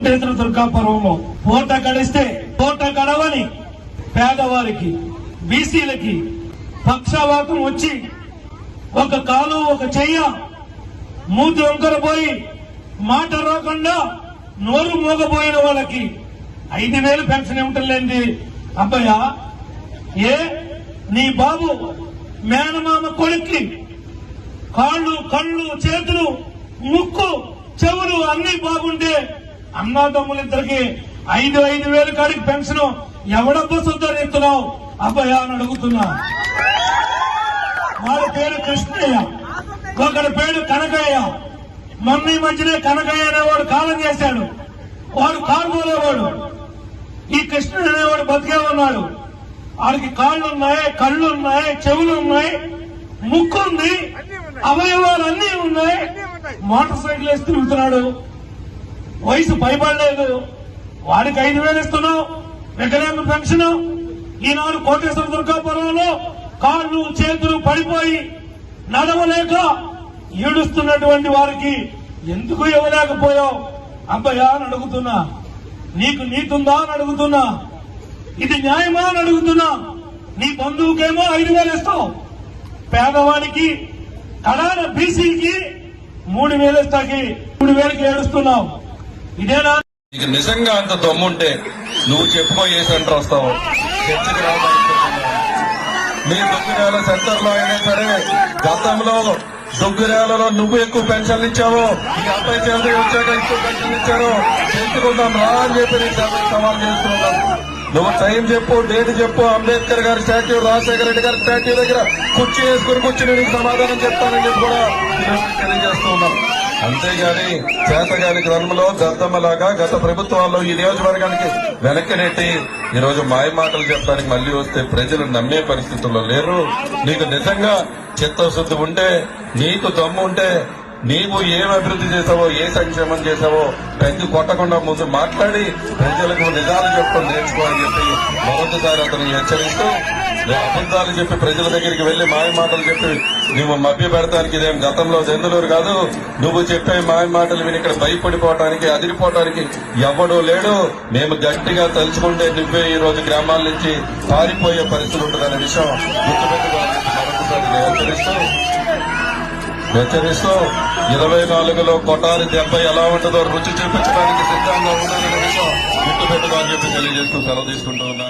క్షేత్ర దుర్గాపురంలో పూట గడిస్తే పూట గడవని పేదవారికి బీసీలకి పక్షవాతం వచ్చి ఒక కాలు ఒక చెయ్య మూతి వంకరపోయి మాట రాకుండా నోరు మూగపోయిన వాళ్ళకి ఐదు వేలు పెన్షన్ ఇవ్వటంలేంది అబ్బాయా ఏ? నీ బాబు మేనమామ కొడుక్కి కాళ్ళు కళ్ళు చేతులు ముక్కు చెవులు అన్ని బాగుంటే అన్నాదమ్ములిద్దరికి ఐదు ఐదు వేలు కాడికి పెన్షన్ ఎవడబ్బా సుద్దరు ఎత్తున్నావు అబ్బాయా అని అడుగుతున్నా. వాడి పేరు కృష్ణయ్య. ఒకరి పేరు కనకయ్య. మొన్న ఈ మధ్యనే కనకయ్య అనేవాడు కాలం చేశాడు. వాడు కారుపోలేవాడు ఈ కృష్ణుడు అనేవాడు బతికే ఉన్నాడు. వాడికి కాళ్ళు ఉన్నాయి కళ్ళు ఉన్నాయి చెవులు ఉన్నాయి. ముక్కు ఉంది అవయవాలు అన్ని ఉన్నాయి. మోటార్ సైకిల్ వేసి తిరుగుతున్నాడు వయసు భయపడలేదు వాడికి ఐదు వేలు ఇస్తున్నావు వికలాంగ పెన్షన్ ఈనాడు కోటేశ్వర దుర్గాపురంలో కాళ్ళు చేతులు పడిపోయి నడవలేక ఏడుస్తున్నటువంటి వారికి ఎందుకు ఇవ్వలేకపోయావు? అబ్బయ్యా అని అడుగుతున్నా. నీకు నీతుందా అని అడుగుతున్నా. ఇది న్యాయమా అని అడుగుతున్నా. నీ బంధువుకేమో ఐదు వేలు ఇస్తావు. పేదవాడికి కడాన బీసీకి మూడు వేలు ఇస్తాకి మూడు వేలకి ఏడుస్తున్నావు. ఇదేనా? నీకు నిజంగా అంత దమ్ముంటే నువ్వు చెప్పుకో ఏ సెంటర్ వస్తావు. చర్చకు రావాలనుకుంటున్నావు మీ దుగ్గిరాల సెంటర్లో అయినా సరే గతంలో దుగ్గిరాలలో నువ్వు ఎక్కువ పెన్షన్లు ఇచ్చావు ఈ అబ్బాయి చంద్ర వచ్చాక ఎక్కువ పెన్షన్లు ఇచ్చారు చేసుకుందాం రా అని చెప్పి నీకు సవాల్ చేస్తున్నాం నువ్వు టైం చెప్పు డేట్ చెప్పు అంబేద్కర్ గారి స్టాట్యూ రాజశేఖర రెడ్డి గారి స్టాట్యూ దగ్గర కుర్చీ వేసుకుని కూర్చుని నీకు సమాధానం చెప్తానని చెప్పి కూడా తెలియజేస్తూ ఉన్నాం. అంతేగాని చేతగాని గ్రంథంలో గద్దమ్మలాగా గత ప్రభుత్వాల్లో ఈ నియోజకవర్గానికి వెనక్కి నెట్టి ఈరోజు మాయ మాటలు చెప్పడానికి మళ్ళీ వస్తే ప్రజలు నమ్మే పరిస్థితుల్లో లేరు. నీకు నిజంగా చిత్తశుద్ధి ఉంటే నీకు దమ్ము ఉంటే నీవు ఏం అభివృద్ధి చేసావో ఏ సంక్షేమం చేసావో పెద్ద కొట్టకుండా ముందు మాట్లాడి ప్రజలకు నిజాలు చెప్పడం నేర్చుకోవాలని చెప్పి మొదటిసారి అతను హెచ్చరిస్తూ అబద్ధాలు చెప్పి ప్రజల దగ్గరికి వెళ్ళి మాయ మాటలు చెప్పి నువ్వు మభ్య పెడతానికి ఇదేం గతంలో దెందులూరు కాదు. నువ్వు చెప్పే మాయ మాటలు విని ఇక్కడ భయపడిపోవటానికి అదిరిపోవటానికి ఎవడో లేడు. మేము గట్టిగా తలుచుకుంటే నువ్వే ఈ రోజు గ్రామాల నుంచి పారిపోయే పరిస్థితి ఉంటుందనే విషయం గుర్తుపెట్టుకోవాలని మరొకసారి హెచ్చరిస్తూ హెచ్చరిస్తూ ఇరవై నాలుగులో కొటారి దెబ్బ ఎలా ఉంటుందో రుచి చూపించడానికి సిద్ధంగా ఉండాలనే విషయం గుర్తుపెట్టుకోవాలని చెప్పి తెలియజేస్తూ సెలవు తీసుకుంటూ ఉన్నా.